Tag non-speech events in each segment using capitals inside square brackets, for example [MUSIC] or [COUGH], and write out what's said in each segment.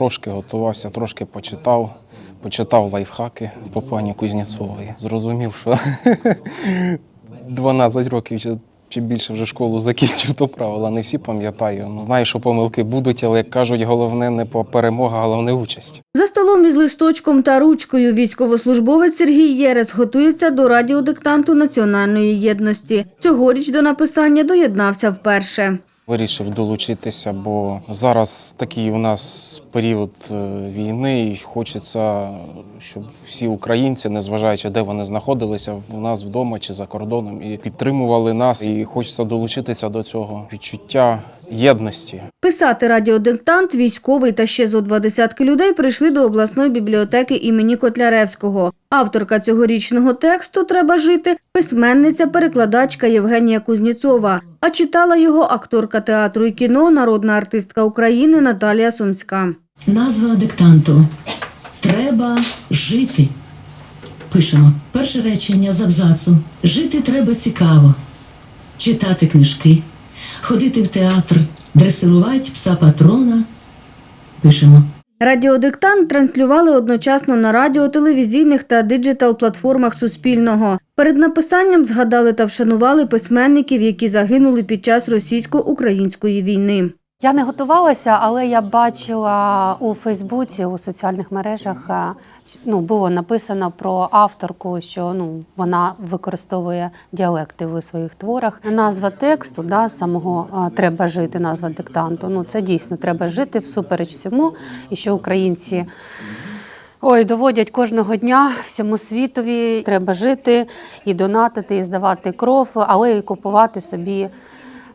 трошки готувався, трошки почитав. Почитав лайфхаки по пані Кузнєцової. Зрозумів, що [LAUGHS] 12 років чи, більше вже школу закінчив, то правила не всі пам'ятаю. Знаю, що помилки будуть, але як кажуть, головне не по перемога, головне участь. За столом із листочком та ручкою військовослужбовець Сергій Єрес готується до радіодиктанту національної єдності. Цьогоріч до написання доєднався вперше. Вирішив долучитися, бо зараз такий у нас період е, війни, і хочеться, щоб всі українці, незважаючи де вони знаходилися, у нас вдома чи за кордоном, і підтримували нас. І хочеться долучитися до цього відчуття єдності. Писати радіодиктант військовий та ще зо два десятки людей прийшли до обласної бібліотеки імені Котляревського. Авторка цьогорічного тексту Треба жити письменниця, перекладачка Євгенія Кузніцова. А читала його акторка театру і кіно, народна артистка України Наталія Сумська. Назва диктанту Треба жити. Пишемо перше речення з абзацу. Жити треба цікаво, читати книжки, ходити в театр, дресирувати пса патрона. Пишемо. Радіодиктант транслювали одночасно на радіо, телевізійних та диджитал-платформах Суспільного. Перед написанням згадали та вшанували письменників, які загинули під час російсько-української війни. Я не готувалася, але я бачила у Фейсбуці, у соціальних мережах е, ну, було написано про авторку, що ну, вона використовує діалекти в своїх творах. Назва тексту, да, самого е, треба жити, назва диктанту. Ну, це дійсно треба жити всупереч всьому, і що українці. Ой, доводять кожного дня всьому світові. Треба жити і донатити, і здавати кров, але і купувати собі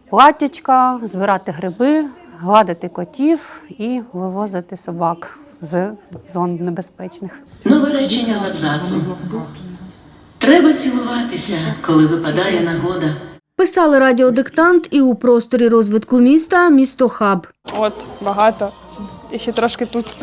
платтячка, збирати гриби, гладити котів і вивозити собак з зон небезпечних. Нове речення з абзацу. Треба цілуватися, коли випадає нагода. Писали радіодиктант і у просторі розвитку міста місто Хаб. От, багато. І ще трошки тут.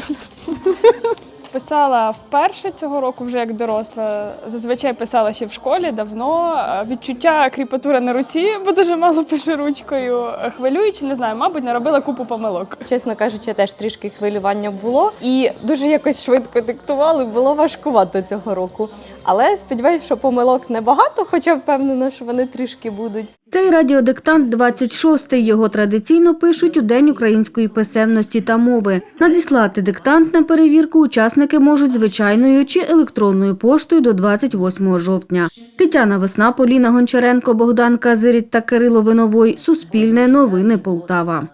Писала вперше цього року, вже як доросла. Зазвичай писала ще в школі давно. Відчуття кріпатура на руці, бо дуже мало пишу ручкою. Хвилюючи, не знаю, мабуть, наробила купу помилок. Чесно кажучи, теж трішки хвилювання було і дуже якось швидко диктували. Було важкувато цього року. Але сподіваюся, що помилок небагато, хоча впевнена, що вони трішки будуть. Цей радіодиктант 26-й. Його традиційно пишуть у День української писемності та мови. Надіслати диктант на перевірку учасники можуть звичайною чи електронною поштою до 28 жовтня. Тетяна Весна, Поліна Гончаренко, Богдан Казиріт та Кирило Виновой. Суспільне новини Полтава.